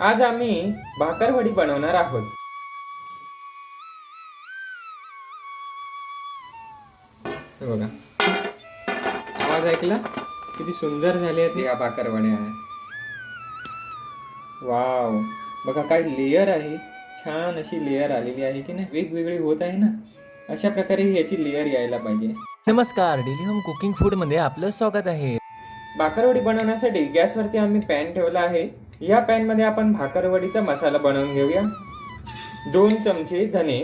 आज आम्ही भाकरवडी बनवणार आहोत. हे बघा. आवाज ऐकला? किती सुंदर झाले आहेत या भाकरवड्या वाव. बघा काय लेअर आहे. छान अशी लेअर आलेली आहे की नाही? वेगवेगळी होत आहे ना? अशा प्रकारे याची लेअर यायला पाहिजे. नमस्कार. डेली होम कुकिंग फूडमध्ये आपलं स्वागत आहे. भाकरवडी बनवण्यासाठी गॅसवरती आम्ही पॅन ठेवला आहे. या पॅनमध्ये आपण भाकरवडीचा मसाला बनवून घेऊया. दोन चमचे धने.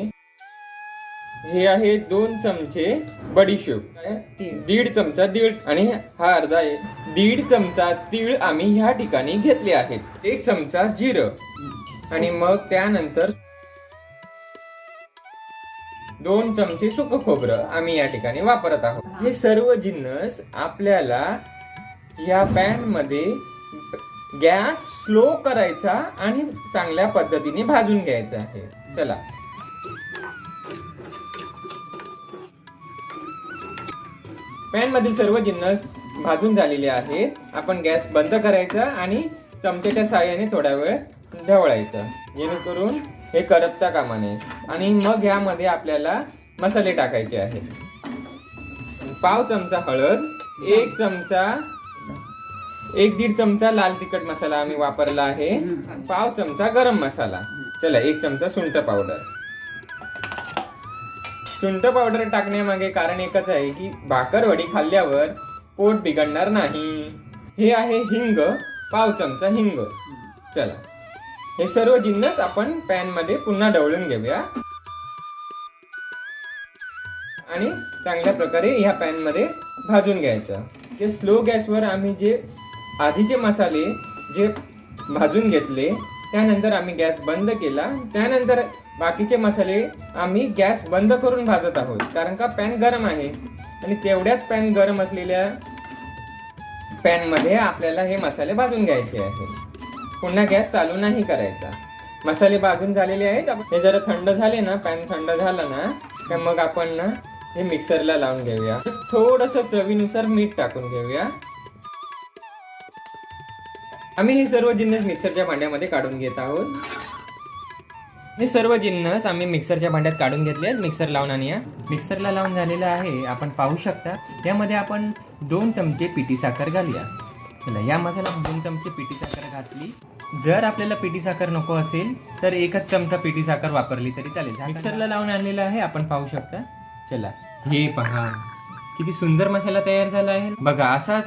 हे आहे दोन चमचे बडीशेप? दीड चमचा दीड आणि हा अर्धा आहे. दीड चमचा तीळ आम्ही ह्या ठिकाणी घेतले आहेत. एक चमचा जिरं. आणि मग त्यानंतर दोन चमचे सुक खोबरं आम्ही या ठिकाणी वापरत आहोत. हे सर्व जिन्नस आपल्याला या पॅनमध्ये गॅस स्लो करायचा आणि चांगल्या पद्धतीने भाजून घ्यायचा आहे. चला. पॅनमधील सर्व जिन्नस भाजून झालेले आहेत. आपण गॅस बंद करायचा आणि चमच्याच्या साहाय्याने थोडा वेळ ढवळायचं. जेणेकरून हे करपता कामा नये. आणि मग यामध्ये आपल्याला मसाले टाकायचे आहेत. पाव चमचा हळद एक चमचा एक दीड चमचा लाल तिखट मसाला आम्ही वापरला आहे. पाव चमचा गरम मसाला. चला एक चमचा सुंठ पावडर. सुंठ पावडर टाकण्यामागे कारण एकच आहे की भाकरवडी खाल्ल्यावर पोट बिघडणार नाही. हे आहे हिंग पाव चमचा हिंग. चला. हे सर्व जिन्नस आपण पॅनमध्ये पुन्हा ढवळून घेऊया. आणि चांगल्या प्रकारे ह्या पॅनमध्ये भाजून घ्यायचं. ते स्लो गॅसवर आम्ही जे आधीचे मसाले जे भाजून घेतले त्यानंतर आम्ही गॅस बंद केला. त्यानंतर बाकीचे मसाले आम्ही गॅस बंद करून भाजत आहोत. कारण का? पॅन गरम आहे. आणि तेवढ्याच पॅन गरम असलेल्या पॅनमध्ये आपल्याला हे मसाले भाजून घ्यायचे आहेत. पुन्हा गॅस चालू नाही करायचा. मसाले भाजून झालेले आहेत. हे जरा थंड झाले ना पॅन थंड झालं ना तर मग आपण ना हे मिक्सरला लावून घेऊया. थोडस चवीनुसार मीठ टाकून घेऊया. आम्ही हे सर्व जिन्नस मिक्सरच्या भांड्यामध्ये काढून घेत आहोत. हे सर्व जिन्नस आम्ही मिक्सरच्या भांड्यात काढून घेतले आहेत. मिक्सर लावून आणि या मिक्सरला लावून झालेलं आहे आपण पाहू शकता. यामध्ये आपण दोन चमचे पिठी साखर घालूया. चला या मसाल्यात दोन चमचे पिठी साखर घातली. जर आपल्याला पिठी साखर नको असेल तर एकच चमचा पिठी साखर वापरली तरी चालेल. मिक्सरला लावून आणलेलं आहे आपण पाहू शकता. चला. हे पहा किती सुंदर मसाला तयार झाला आहे. बघा असाच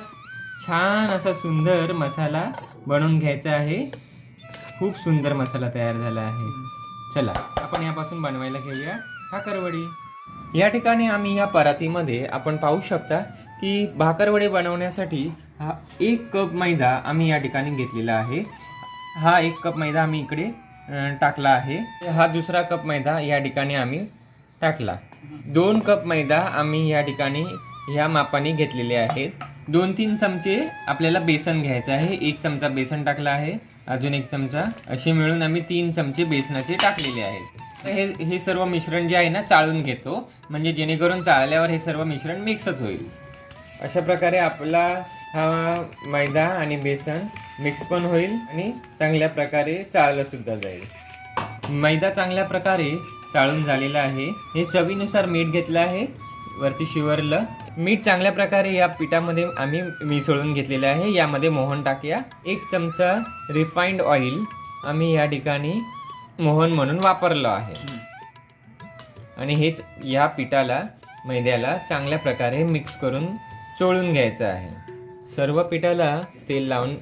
छान असा सुंदर मसाला बनवून घ्यायचा आहे. खूप सुंदर मसाला तयार झाला आहे. चला आपण यापासून बनवायला घेऊया. भाकरवडी या ठिकाणी आम्ही या परातीमध्ये आपण पाहू शकता की भाकरवडी बनवण्यासाठी हा एक कप मैदा आम्ही या ठिकाणी घेतलेला आहे. हा एक कप मैदा आम्ही इकडे टाकला आहे. हा दुसरा कप मैदा या ठिकाणी आम्ही टाकला. दोन कप मैदा आम्ही या ठिकाणी ह्या मापाने घेतलेले आहेत. दोन तीन चमचे आपल्याला बेसन घ्यायचं आहे. एक चमचा बेसन टाकला आहे. अजून एक चमचा. असे मिळून आम्ही तीन चमचे बेसनाचे टाकलेले आहेत. तर हे हे सर्व मिश्रण जे आहे ना चाळून घेतो. म्हणजे जेणेकरून चाळल्यावर हे सर्व मिश्रण मिक्सच होईल. अशा प्रकारे आपला हा मैदा आणि बेसन मिक्स पण होईल आणि चांगल्या प्रकारे चाळलं सुद्धा जाईल. मैदा चांगल्या प्रकारे चाळून झालेला आहे. हे चवीनुसार मीठ घेतलं आहे. वरती शिवरलं. मीठ चांगल्या प्रकारे या पिठामध्ये आम्ही मिसळून घेतलेलं आहे. यामध्ये मोहन टाकूया. एक चमचा रिफाईंड ऑइल आम्ही या ठिकाणी मोहन म्हणून वापरलं आहे. आणि हेच या पिठाला मैद्याला चांगल्या प्रकारे मिक्स करून चोळून घ्यायचं आहे. सर्व पिठाला तेल लावून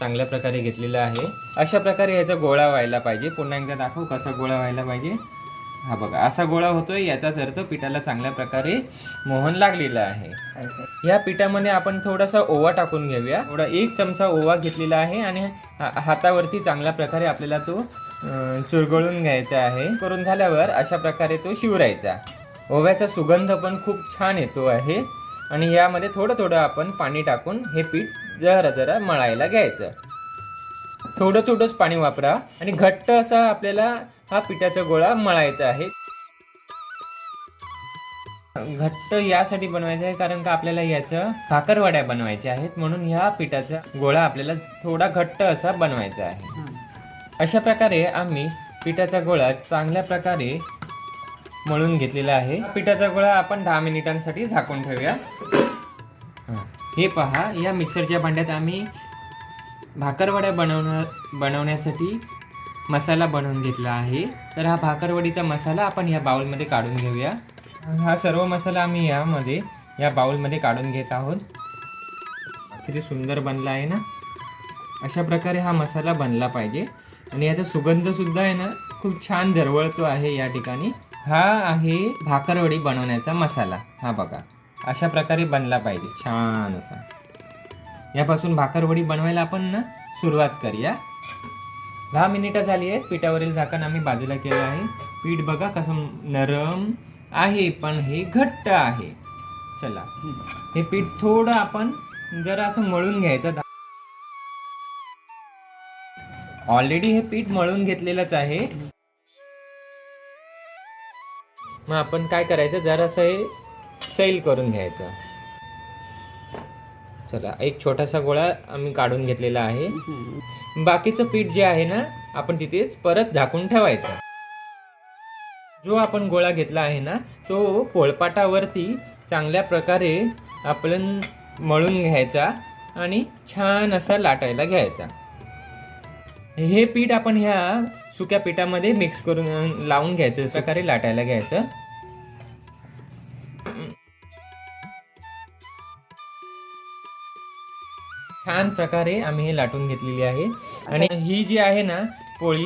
चांगल्या प्रकारे घेतलेलं आहे. अशा प्रकारे याचा गोळा व्हायला पाहिजे. पुन्हा एकदा दाखवू कसा गोळा व्हायला पाहिजे. हा बघा असा गोळा होतोय याचाच अर्थ पिठाला चांगल्या प्रकारे मोहन लागलेला आहे. या पिठामध्ये आपण थोडासा ओवा टाकून घेऊया. थोडा एक चमचा ओवा घेतलेला आहे आणि हा- हातावरती चांगल्या प्रकारे आपल्याला तो चुरगळून घ्यायचा आहे. करून झाल्यावर अशा प्रकारे तो शिवरायचा. ओव्याचा सुगंध पण खूप छान येतो आहे. आणि यामध्ये थोडं थोडं आपण पाणी टाकून हे पीठ जरा जरा मळायला घ्यायचं. थोडं थोडंच पाणी वापरा आणि घट्ट असा आपल्याला हा पिठाचा गोळा मळायचा आहे. घट्ट यासाठी बनवायचं आहे कारण का आपल्याला याच्या भाकरवड्या बनवायच्या आहेत म्हणून ह्या पिठाचा गोळा आपल्याला थोडा घट्ट असा बनवायचा आहे. अशा प्रकारे आम्ही पिठाचा गोळा चांगल्या प्रकारे मळून घेतलेला आहे. पिठाचा गोळा आपण दहा मिनिटांसाठी झाकून ठेवूया. हा. हे पहा या मिक्सरच्या भांड्यात आम्ही भाकरवड्या बनवणं बनवण्यासाठी मसाला बनवून घेतला आहे. तर हा भाकरवडीचा मसाला आपण या बाउलमध्ये काढून घेऊया. हा सर्व मसाला आम्ही यामध्ये या बाउलमध्ये काढून घेत आहोत. किती सुंदर बनला आहे ना? अशा प्रकारे हा मसाला बनला पाहिजे. आणि याचा सुगंधसुद्धा आहे ना खूप छान दरवळतो आहे या ठिकाणी. हा आहे भाकरवडी बनवण्याचा मसाला. हा बघा अशा प्रकारे बनला पाहिजे. छान असा. यापासून भाकरवडी बनवायला आपण ना सुरुवात करूया. दहा मिनिटं झाली आहेत पिठावरील झाकण आम्ही बाजूला केलं आहे. पीठ बघा कसं नरम आहे पण हे घट्ट आहे. चला. हे पीठ थोडं आपण जरा असं मळून घ्यायचं. ऑलरेडी हे पीठ मळून घेतलेलंच आहे. मग आपण काय करायचं? जरासं हे सैल करून घ्यायचं. चला एक छोटासा गोळा आम्ही काढून घेतलेला आहे. बाकीचं पीठ जे आहे ना आपण तिथेच परत झाकून ठेवायचं. जो आपण गोळा घेतला आहे ना तो पोळपाटावरती चांगल्या प्रकारे आपण मळून घ्यायचा आणि छान असा लाटायला घ्यायचा. हे पीठ आपण ह्या सुक्या पिठामध्ये मिक्स करून लावून घ्यायचं प्रकारे लाटायला घ्यायचं. छान प्रकारे आम्ही हे लाटून घेतलेली आहे. आणि ही जी आहे ना पोळी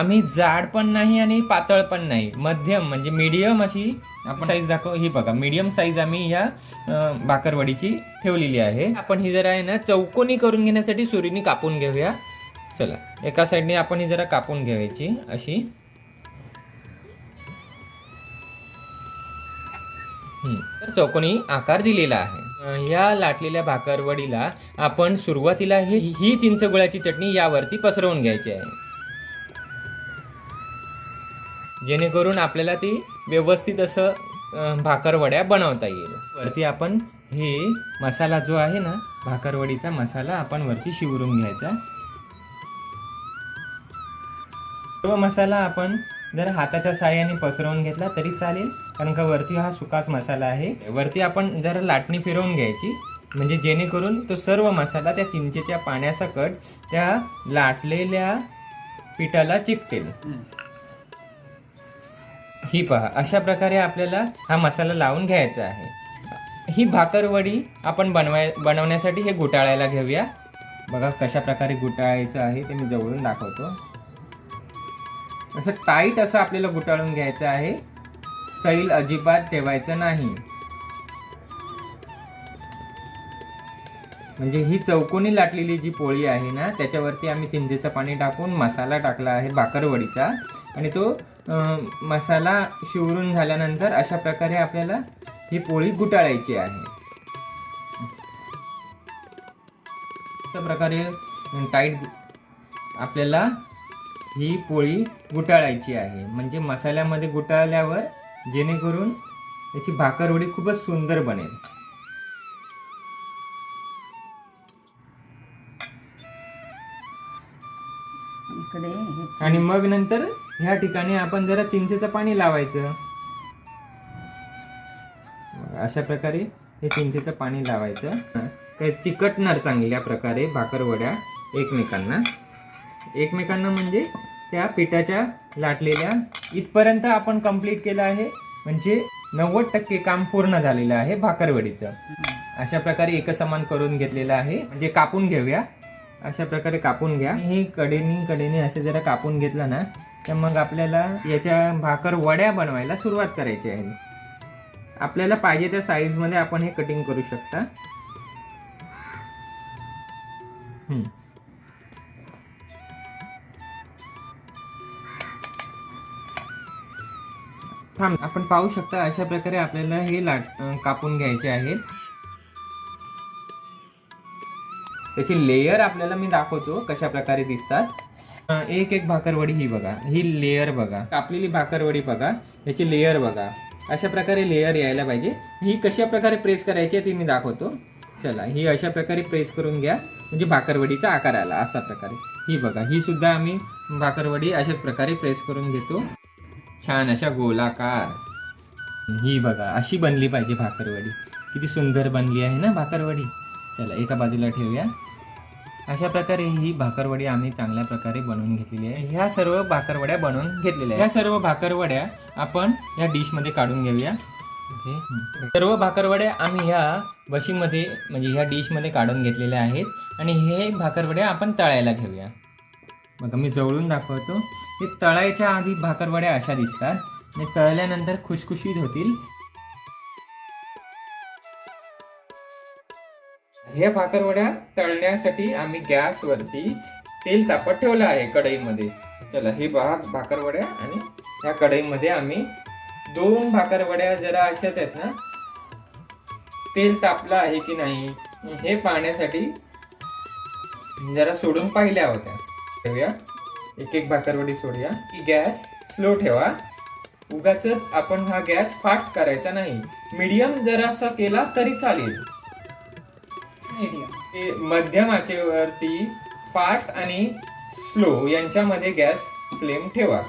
आम्ही जाड पण नाही आणि पातळ पण नाही. मध्यम म्हणजे मीडियम अशी आपण साईज दाखव ही बघा मीडियम साईज आम्ही ह्या अं, भाकरवडीची ठेवलेली आहे. आपण ही जरा आहे ना चौकोनी करून घेण्यासाठी सुरीने कापून घेऊया. चला एका साईडने आपण ही जरा कापून घ्यायची अशी. तर चौकोनी आकार दिलेला आहे. या लाटलेल्या भाकरवडीला आपण सुरुवातीला ही ही चिंचगुळाची चटणी यावरती पसरवून घ्यायची आहे. जेणेकरून आपल्याला ती व्यवस्थित असं भाकरवड्या बनवता येईल. वरती आपण हे मसाला जो आहे ना भाकरवडीचा मसाला आपण वरती शिवरून घ्यायचा. सर्व मसाला आपण जर हाताच्या साह्याने पसरवून घेतला तरी चालेल कारण का वरती हा सुकाच मसाला आहे. वरती आपण जरा लाटणी फिरवून घ्यायची म्हणजे जेणेकरून तो सर्व मसाला त्या चिंचेच्या पाण्यासकट त्या लाटलेल्या पिठाला चिकटेल. ही पहा अशा प्रकारे आपल्याला हा मसाला लावून घ्यायचा आहे. ही भाकरवडी आपण बनवाय बनवण्यासाठी हे गुटाळायला घेऊया. बघा कशा प्रकारे गुटाळायचं आहे ते मी जवळून दाखवतो. असं टाईट असं आपल्याला गुटाळून घ्यायचं आहे. सैल अजिबात ठेवायचं नाही. म्हणजे ही चौकोनी लाटलेली जी पोळी आहे ना त्याच्यावरती आम्ही चिंचेचं पाणी टाकून मसाला टाकला आहे भाकरवडीचा. आणि तो मसाला शिवरून झाल्यानंतर अशा प्रकारे आपल्याला ही पोळी गुटाळायची आहे. अशा प्रकारे टाईट आपल्याला ही पोळी गुटाळायची आहे. म्हणजे मसाल्यामध्ये गुटाळल्यावर जेणेकरून याची भाकरवडी खूपच सुंदर बनेल. आणि मग नंतर ह्या ठिकाणी आपण जरा चिंचेचं पाणी लावायचं. अशा प्रकारे हे चिंचेचं पाणी लावायचं. ते चिकटणार चांगल्या प्रकारे भाकरवड्या एकमेकांना. एकमेकांना म्हणजे त्या पिठाच्या लाटलेल्या इथपर्यंत आपण कंप्लीट केलं आहे. म्हणजे नव्वद टक्के काम पूर्ण झालेलं आहे भाकरवडीचं. अशा प्रकारे एकसमान करून घेतलेलं आहे. म्हणजे कापून घेऊया. अशा प्रकारे कापून घ्या. हे कडेनी कडेने असे जरा कापून घेतलं ना तर मग आपल्याला याच्या भाकर वड्या बनवायला सुरुवात करायची आहे. आपल्याला पाहिजे त्या साईजमध्ये आपण हे कटिंग करू शकता. थांब आपण पाहू शकता अशा प्रकारे आपल्याला हे लाट कापून घ्यायचे आहेत. त्याची लेयर आपल्याला मी दाखवतो कशा प्रकारे दिसतात. एक एक भाकरवडी ही बघा ही लेयर बघा. कापलेली भाकरवडी बघा याची लेयर बघा. अशा प्रकारे लेयर यायला पाहिजे. ही कशा प्रकारे प्रेस करायची आहे ती मी दाखवतो. चला ही अशा प्रकारे प्रेस करून घ्या. म्हणजे भाकरवडीचा आकार आला असा प्रकारे. ही बघा ही सुद्धा आम्ही भाकरवडी अशाच प्रकारे प्रेस करून घेतो. छान अशा गोलाकार. ही बघा अशी बनली पाहिजे भाकरवडी. किती सुंदर बनली आहे ना भाकरवडी. चला एका बाजूला ठेवूया. अशा प्रकारे ही भाकरवडी आम्ही चांगल्या प्रकारे बनवून घेतलेली आहे. ह्या सर्व भाकरवड्या बनवून घेतलेल्या ह्या सर्व भाकरवड्या आपण या डिशमध्ये काढून घेऊया. सर्व भाकरवड्या आम्ही ह्या बशीमध्ये म्हणजे ह्या डिशमध्ये काढून घेतलेल्या आहेत. आणि हे भाकरवड्या आपण तळायला घेऊया. बघा मी जवळून दाखवतो. हे तळायच्या आधी भाकरवड्या अशा दिसतात. आणि तळल्यानंतर खुशखुशीत होतील. ह्या भाकरवड्या तळण्यासाठी आम्ही गॅसवरती तेल तापत ठेवलं आहे कढईमध्ये. चला हे भाग भाकरवड्या आणि ह्या कढईमध्ये आम्ही दोन भाकरवड्या जरा अशाच आहेत ना. तेल तापलं आहे की नाही? हे पाहण्यासाठी जरा सोडून पाहिल्या होत्या. ठेवूया. एक एक भाकरवडी सोडूया. की गॅस स्लो ठेवा. उगाच आपण हा गॅस फास्ट करायचा नाही. मीडियम जरासा केला तरी चालेल. मध्यम आचेवरती फास्ट आणि स्लो यांच्यामध्ये गॅस फ्लेम ठेवा.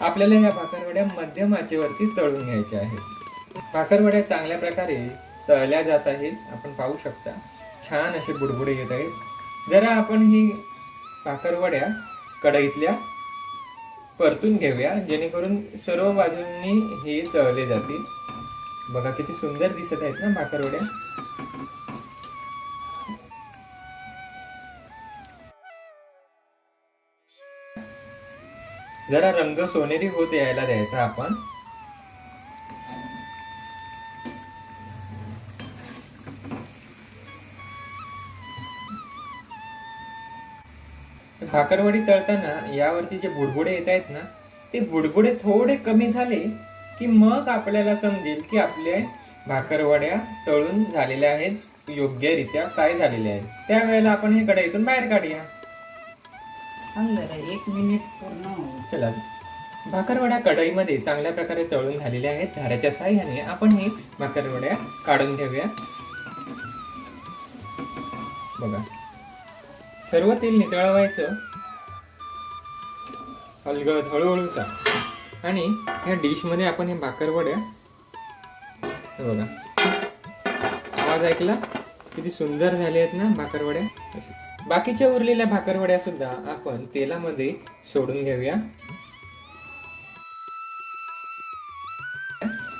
आपल्याला या भाकरवड्या मध्यम आचेवरती तळून घ्यायच्या आहेत. भाकरवड्या चांगल्या प्रकारे तळल्या जात आहेत. आपण पाहू शकता. छान असे बुडबुडे येत आहेत. जरा आपण ही भाकरवड्या कढईतल्या परतून घेऊया जेणेकरून सर्व बाजूंनी हे तळले जातील. बघा किती सुंदर दिसत आहेत ना भाकरवड्या जरा रंग सोनेरी होत यायला द्यायचा आपण. भाकरवडी तळताना यावरती जे बुडबुडे येत आहेत ना ते बुडबुडे थोडे कमी झाले की मग आपल्याला समजेल की आपल्या भाकरवड्या तळून झालेल्या आहेत योग्यरित्या फ्राय झालेल्या आहेत. त्यावेळेला आपण हे कढईतून बाहेर काढूया. एक मिनिट पूर्ण चला. भाकरवड्या कढईमध्ये चांगल्या प्रकारे तळून झालेल्या आहेत झाऱ्याच्या साह्याने आपण ही भाकरवड्या काढून घेऊया बघा. सर्व तेल नितळवायचं. हलगत हळूहळूचा आणि ह्या डिशमध्ये आपण हे भाकरवड्या हे बघा. आवाज ऐकला? किती सुंदर झाले आहेत ना भाकरवड्या असे. बाकीच्या उरलेल्या भाकरवड्या सुद्धा आपण तेलामध्ये सोडून घेऊया.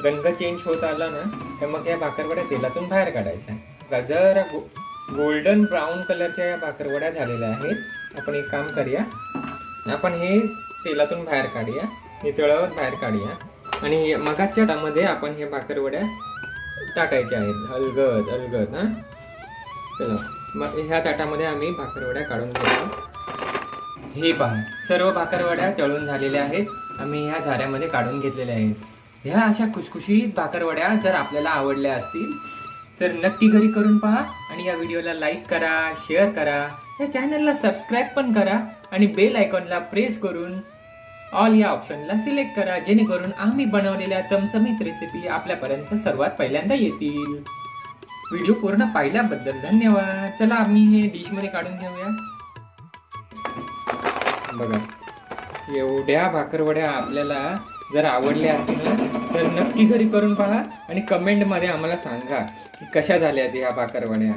रंग चेंज होत आला ना तर मग या भाकरवड्या तेलातून बाहेर काढायच्या. जर गो गोल्डन ब्राऊन कलरच्या या भाकरवड्या झालेल्या आहेत. आपण एक काम करूया. आपण हे तेलातून बाहेर काढूया. नितळावर बाहेर काढूया. आणि मगाच्या तामध्ये आपण हे भाकरवड्या टाकायच्या आहेत. अलगद अलगद हां. चला. मग ह्या ताटामध्ये आम्ही भाकरवड्या काढून घेतो हे पहा. सर्व भाकरवड्या तळून झालेल्या आहेत. आम्ही ह्या झाऱ्यामध्ये काढून घेतलेल्या आहेत. ह्या अशा खुशखुशीत भाकरवड्या जर आपल्याला आवडल्या असतील तर नक्की घरी करून पहा आणि या व्हिडिओला लाईक करा शेअर करा. या चॅनलला सबस्क्राईब पण करा आणि बेल आयकॉनला प्रेस करून ऑल या ऑप्शनला सिलेक्ट करा जेणेकरून आम्ही बनवलेल्या चमचमीत रेसिपी आपल्यापर्यंत सर्वात पहिल्यांदा येतील. व्हिडिओ पूर्ण पाहिल्याबद्दल धन्यवाद. चला आम्ही हे डिशमध्ये काढून घेऊया. बघा एवढ्या भाकरवड्या आपल्याला जर आवडल्या असतील तर नक्की घरी करून पहा आणि कमेंटमध्ये आम्हाला सांगा की कशा झाल्या ह्या भाकरवड्या.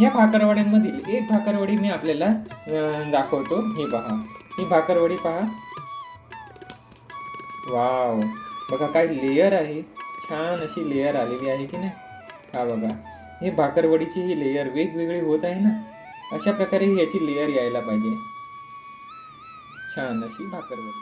या भाकरवड्यांमधील एक भाकरवडी मी आपल्याला दाखवतो. ही पहा. ही भाकरवडी पहा. वाव. बघा काय लेयर आहे. छान अशी लेयर आलेली आहे की नाही? हा बघा. हे भाकरवडीची ही लेयर वेगवेगळी होत आहे ना? अशा प्रकारे ही याची लेयर यायला पाहिजे. छान अशी भाकरवडी.